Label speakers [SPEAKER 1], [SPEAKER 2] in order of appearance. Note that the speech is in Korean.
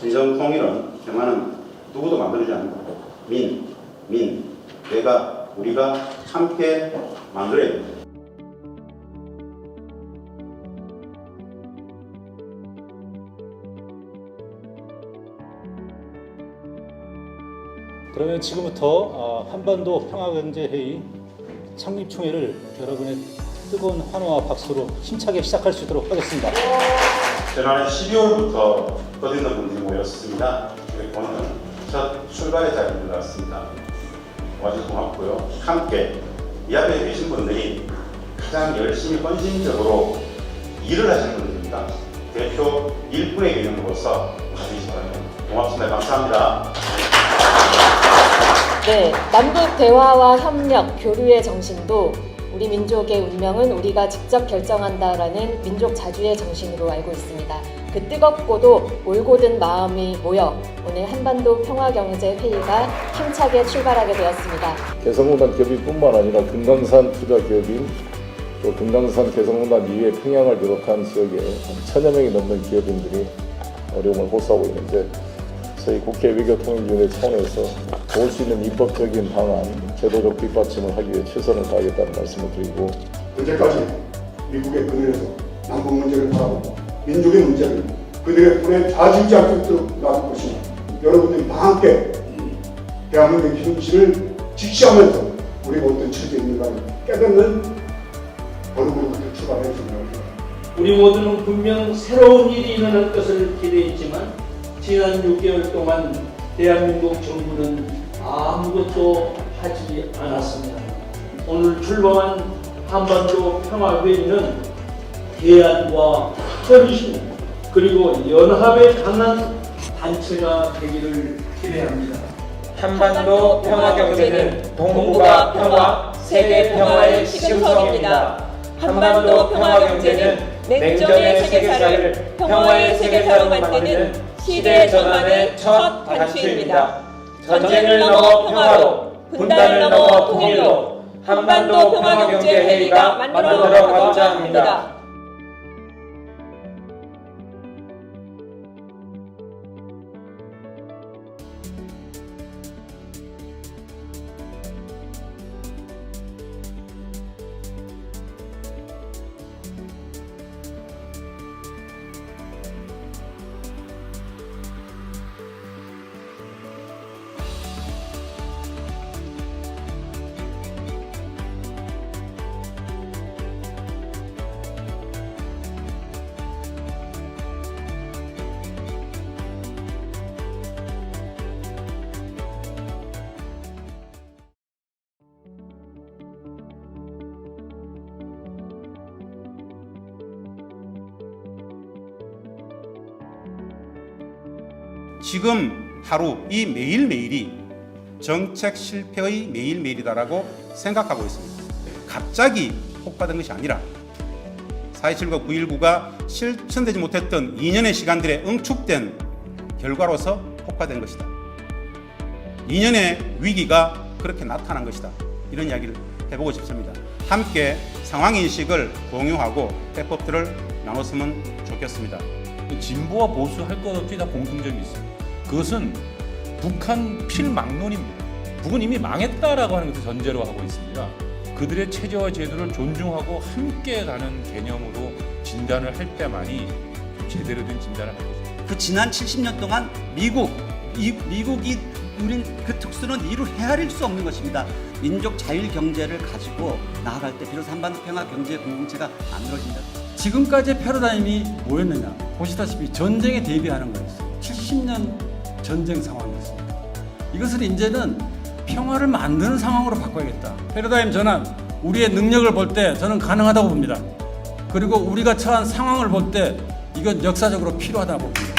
[SPEAKER 1] 진정 통일은 평화는 누구도 만들지 않고 민, 민, 내가, 우리가 함께 만들어야 됩니다.
[SPEAKER 2] 그러면 지금부터 어, 한반도 평화경제회의 창립총회를 여러분의 뜨거운 환호와 박수로 힘차게 시작할 수 있도록 하겠습니다.
[SPEAKER 1] 지난해 12월부터 거듭난 분들이 모였습니다. 오늘은 첫 출발의 자리를 나왔습니다. 와주셔서 고맙고요. 함께 이 앞에 계신 분들이 가장 열심히 헌신적으로 일을 하시는 분들입니다. 대표 일꾼의 개념으로서 와주시기 바랍니다. 고맙습니다. 감사합니다.
[SPEAKER 3] 네, 남북 대화와 협력, 교류의 정신도 우리 민족의 운명은 우리가 직접 결정한다라는 민족 자주의 정신으로 알고 있습니다. 그 뜨겁고도 올곧은 마음이 모여 오늘 한반도 평화경제 회의가 힘차게 출발하게 되었습니다.
[SPEAKER 4] 개성공단 기업인뿐만 아니라 금강산 투자 기업인 또 금강산 개성공단 이외 평양을 비롯한 지역에 한 천여 명이 넘는 기업인들이 어려움을 호소하고 있는데 저희 국회 외교통일위원회 차원에서 도울 수 있는 입법적인 방안, 제도적 뒷받침을 하기 위해 최선을 다하겠다는 말씀을 드리고
[SPEAKER 5] 언제까지 미국의 그늘에서 남북 문제를 바라보고 민족의 문제를 그들의 손에 좌지우지 않도록 놔둘 것이냐 여러분들이 다 함께 이 대한민국의 현실을 직시하면서 우리가 어떤 처지에 있는가를 깨닫는 걸음으로부터 출발해 생각합니다.
[SPEAKER 6] 우리 모두는 분명 새로운 일이 일어날 것을 기대했지만 지난 6개월 동안 대한민국 정부는 아무것도 하지 않았습니다. 오늘 출범한 한반도 평화회의는 대안과 헌신 그리고 연합의 강한 단체가 되기를 기대합니다.
[SPEAKER 7] 한반도 평화 경제는 동북아 평화, 세계 평화의 시금석입니다. 한반도 평화 경제는 냉전의 세계사를 평화의 세계사로 만드는 시대 전환의 첫 단추입니다. 전쟁을 넘어 평화로, 분단을 넘어 통일로 한반도 평화 경제 회의가 만들어 가고자 합니다.
[SPEAKER 1] 지금 하루 이 매일매일이 정책 실패의 매일매일이다라고 생각하고 있습니다. 갑자기 폭발된 것이 아니라 4.27과 9.19가 실천되지 못했던 2년의 시간들의 응축된 결과로서 폭발된 것이다. 2년의 위기가 그렇게 나타난 것이다. 이런 이야기를 해보고 싶습니다. 함께 상황인식을 공유하고 해법들을 나눴으면 좋겠습니다.
[SPEAKER 8] 진보와 보수 할 것 없이 다 공통점이 있어요. 그것은 북한 필망론입니다. 북은 이미 망했다라고 하는 것을 전제로 하고 있습니다. 그들의 체제와 제도를 존중하고 함께 가는 개념으로 진단을 할 때만이 제대로 된 진단을 할 것입니다.
[SPEAKER 9] 그 지난 70년 동안 미국, 이, 미국이 누린 그 특수는 이루 헤아릴 수 없는 것입니다. 민족 자율 경제를 가지고 나아갈 때 비로소 한반도 평화 경제 공동체가 만들어진다.
[SPEAKER 10] 지금까지의 패러다임이 뭐였느냐? 보시다시피 전쟁에 대비하는 거였어요. 70년 전쟁 상황이었습니다. 이것을 이제는 평화를 만드는 상황으로 바꿔야겠다. 패러다임 전환, 우리의 능력을 볼 때 저는 가능하다고 봅니다. 그리고 우리가 처한 상황을 볼 때 이건 역사적으로 필요하다고 봅니다.